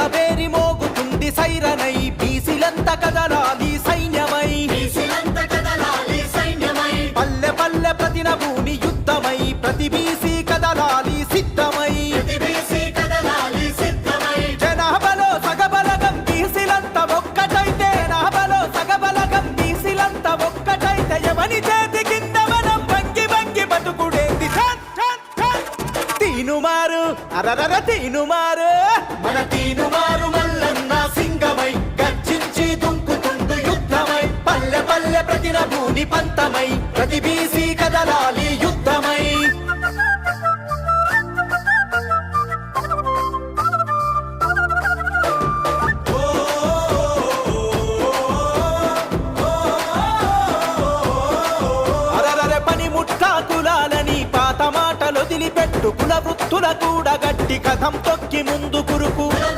పేరి మోగుతుంది సైరనై. బీసిలంత కదలాలి సైన్యమై. పల్లె పల్లె ప్రతిన భూని యుద్ధమై. ప్రతి బీసీ కదలాలి సిద్ధమై. జనాభాలో సగబలగం బీసీలంత ఒక్కటైతే. జనాభాలో సగబలగం బీసీలంత ఒక్కటైతే. ఎవని చేతి కింద మనం వంగి వంగి బతుకుడేంది? ఛన్, ఛన్, ఛన్. తీనుమారు. అరరర తీనుమారు. మన తీనుమారు పల్లె భూమి పంతమై ప్రతి బీసీ కదలాలి యుద్ధమై. అరరరె పని ముట్టా కులాలని పాత మాటలు కుల వృత్తుల కూడా గట్టి కథం తొక్కి ముందు కురుకు.